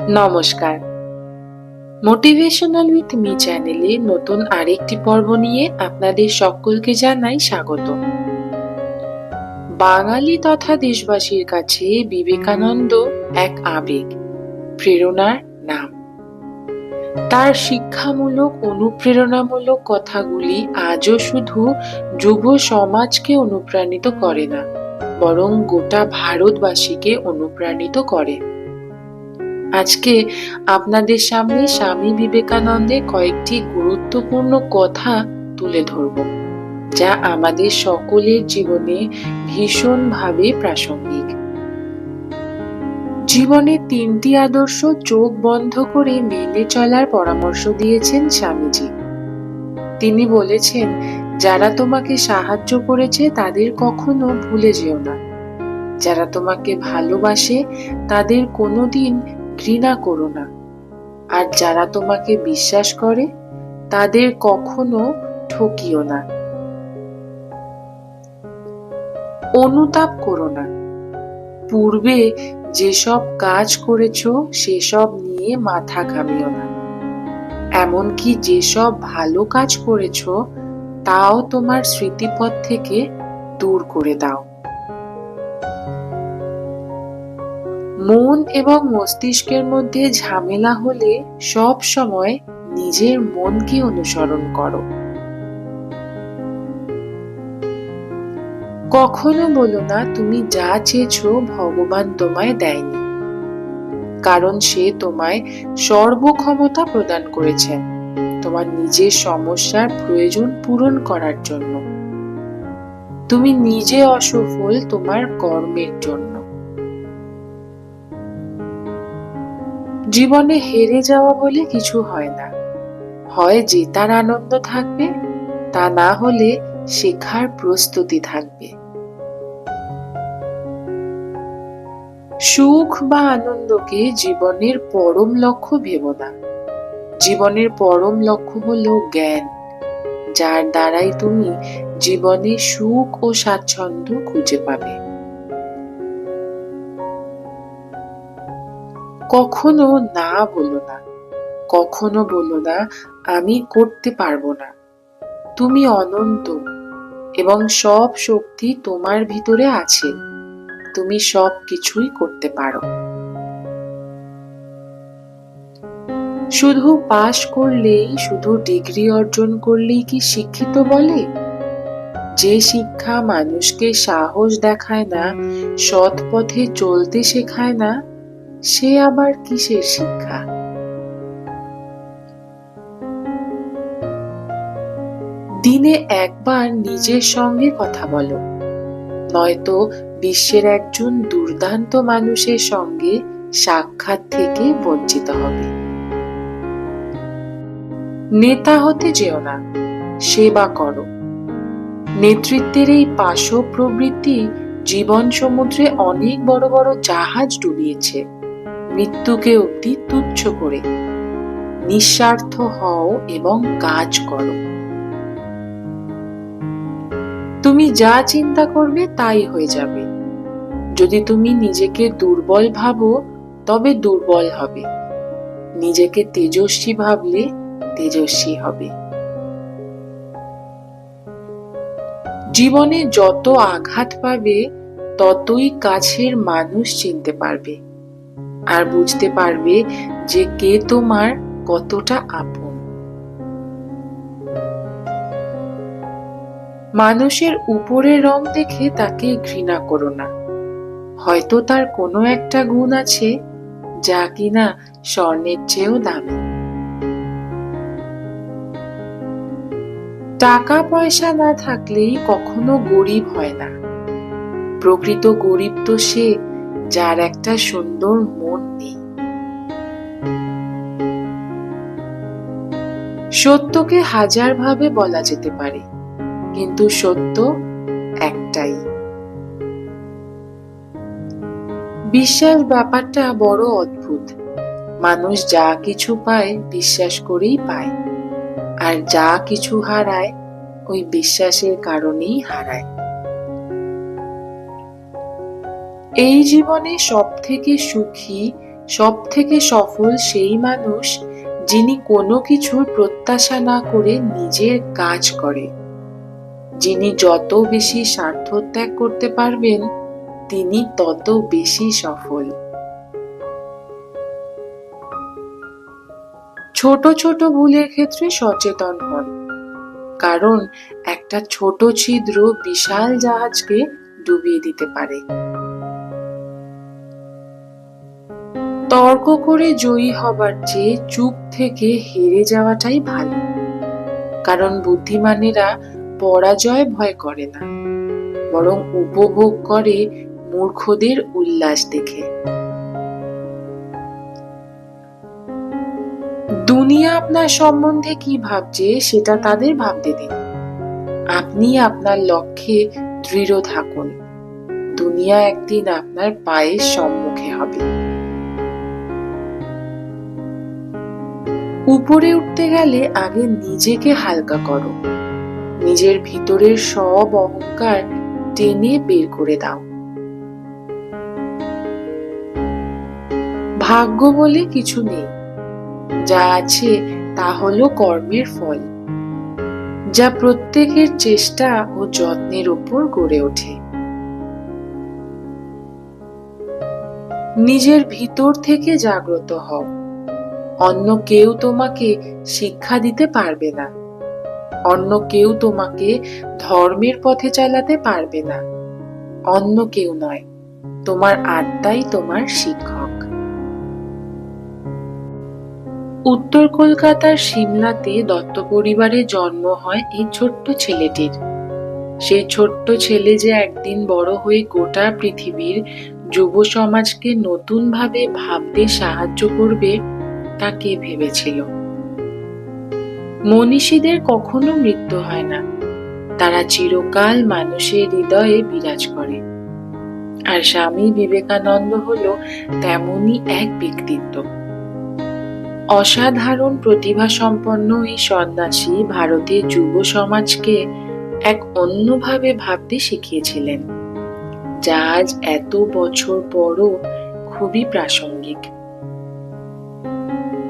নমস্কার। Motivational with me চ্যানেলে নতুন আরেকটি পর্ব নিয়ে আপনাদের সকলকে জানাই স্বাগত। বাঙালি তথা দেশবাসীর কাছে বিবেকানন্দ এক আবেগ, প্রেরণার নাম। তার শিক্ষামূলক, অনুপ্রেরণামূলক কথাগুলি আজও শুধু যুব সমাজকে অনুপ্রাণিত করে না, বরং গোটা ভারতবাসীকে অনুপ্রাণিত করে। আজকে আপনাদের সামনে স্বামী বিবেকানন্দের কয়েকটি গুরুত্বপূর্ণ কথা তুলে ধরব, যা আমাদের সকলের জীবনে ভীষণভাবে প্রাসঙ্গিক। জীবনে তিনটি আদর্শ চোখ বন্ধ করে মেনে চলার পরামর্শ দিয়েছেন স্বামীজি। তিনি বলেছেন, যারা তোমাকে সাহায্য করেছে তাদের কখনো ভুলে যেও না। যারা তোমাকে ভালোবাসে তাদের কোনোদিন ঘৃণা করো না। আর যারা তোমাকে বিশ্বাস করে, তাদের কখনো ঠকিও না। অনুতাপ করো না। পূর্বে যেসব কাজ করেছ, সেসব নিয়ে মাথা ঘামিও না। এমনকি যেসব ভালো কাজ করেছ, তাও তোমার স্মৃতিপথ থেকে দূর করে দাও। মন এবং মস্তিষ্কের মধ্যে ঝামেলা হলে সব সময় নিজের মনকে অনুসরণ করো। কখনো বলো না, তুমি যা চেয়েছো ভগবান তোমায় দেয়নি। কারণ সে তোমায় সর্বক্ষমতা প্রদান করেছেন, তোমার নিজের সমস্যার প্রয়োজন পূরণ করার জন্য। তুমি নিজে অসফল তোমার কর্মের জন্য। জীবনে হেরে যাওয়া বলে কিছু হয় না। হয় জেতার আনন্দ থাকবে, তা না হলে শেখার প্রস্তুতি থাকবে। সুখ বা আনন্দকে জীবনের পরম লক্ষ্য ভেব না। জীবনের পরম লক্ষ্য হলো জ্ঞান, যার দ্বারাই তুমি জীবনে সুখ ও স্বাচ্ছন্দ্য খুঁজে পাবে। কখনো না বলো না। কখনো বলো না, আমি করতে পারব না। তুমি অনন্ত এবং সব শক্তি তোমার ভিতরে আছে। তুমি সব কিছুই করতে পারো। শুধু পাশ করলেই, শুধু ডিগ্রি অর্জন করলেই কি শিক্ষিত বলে? যে শিক্ষা মানুষকে সাহস দেখায় না, সৎ পথে চলতে শেখায় না সে আবার কিসের শিক্ষা? দিনে একবার নিজের সঙ্গে কথা বলো। নয়তো বিশ্বের একজন দুর্দান্ত মানুষের সঙ্গে সাক্ষাৎ থেকে বঞ্চিত হবে। নেতা হতে যেও না, সেবা করো। নেতৃত্বের এই পাশব প্রবৃত্তি জীবন সমুদ্রে অনেক বড় বড় জাহাজ ডুবিয়েছে। মৃত্যুকে অব্দি তুচ্ছ করে। নিঃস্বার্থ হও এবং কাজ করো। তুমি যা চিন্তা করবে তাই হয়ে যাবে। যদি তুমি নিজেকে দুর্বল ভাবো, তবে দুর্বল হবে। নিজেকে তেজস্বী ভাবলে তেজস্বী হবে। জীবনে যত আঘাত পাবে, ততই কাছের মানুষ চিনতে পারবে। আর বুঝতে পারবে যে কে তোমার কতটা আপন। মানুষের উপরের রং দেখে তাকে ঘৃণা করো না। হয়তো তার কোনো একটা গুণ আছে যা কিনা স্বর্ণের চেয়েও দামি। টাকা পয়সা না থাকলেই কখনো গরিব হয় না। প্রকৃত গরিব তো সে যার একটা সুন্দর মন নেই। সত্যকে হাজার ভাবে বলা যেতে পারে, কিন্তু সত্য একটাই। বিশ্বাস ব্যাপারটা বড় অদ্ভুত। মানুষ যা কিছু পায় বিশ্বাস করেই পায়, আর যা কিছু হারায় ওই বিশ্বাসের কারণেই হারায়। এই জীবনে সব থেকে সুখী সব থেকে সফল সেই মানুষ যিনি কোনো কিছুর প্রত্যাশা না করে নিজের কাজ করে। যিনি যত বেশি স্বার্থ ত্যাগ করতে পারবেন, তিনি তত বেশি সফল। ছোট ছোট ভুলের ক্ষেত্রে সচেতন হন। কারণ একটা ছোট ছিদ্র বিশাল জাহাজকে ডুবিয়ে দিতে পারে। তর্ক করে জয়ী হবার চেয়ে চুপ থেকে হেরে যাওয়াটাই ভালো। কারণ বুদ্ধিমানেরা পরাজয় ভয় করে না, বরং উপভোগ করে মূর্খদের উল্লাস দেখে। দুনিয়া আপনার সম্বন্ধে কি ভাবছে সেটা তাদের ভাবতে দিন। আপনি আপনার লক্ষ্যে দৃঢ় থাকুন। দুনিয়া একদিন আপনার পায়ের সম্মুখে হবে। উপরে উঠতে গেলে আগে নিজেকে হালকা করো। নিজের ভিতরের সব অহংকার টেনে বের করে দাও। ভাগ্য বলে কিছু নেই। যা আছে তা হলো কর্মের ফল, যা প্রত্যেকের চেষ্টা ও যত্নের উপর গড়ে ওঠে। নিজের ভিতর থেকে জাগ্রত হও। অন্য কেউ তোমাকে শিক্ষা দিতে পারবে না। অন্য কেউ তোমাকে ধর্মের পথে চালাতে পারবে না। অন্য কেউ নয়, তোমার আত্মাই তোমার শিক্ষক। উত্তর কলকাতার সিমলাতে দত্ত পরিবারে জন্ম হয় এই ছোট্ট ছেলেটির। সেই ছোট্ট ছেলে যে একদিন বড় হয়ে গোটা পৃথিবীর যুব সমাজকে নতুনভাবে ভাবতে সাহায্য করবে তা কে ভেবেছিল। মনীষীদের কখনো মৃত্যু হয় না। তারা চিরকাল মানুষের হৃদয়ে বিরাজ করে। আর স্বামী বিবেকানন্দ হলো তেমনই এক ব্যক্তিত্ব। অসাধারণ প্রতিভা সম্পন্ন এই সন্ন্যাসী ভারতের যুব সমাজকে এক অন্যভাবে ভাবতে শিখিয়েছিলেন, যা আজ এত বছর পরও খুবই প্রাসঙ্গিক।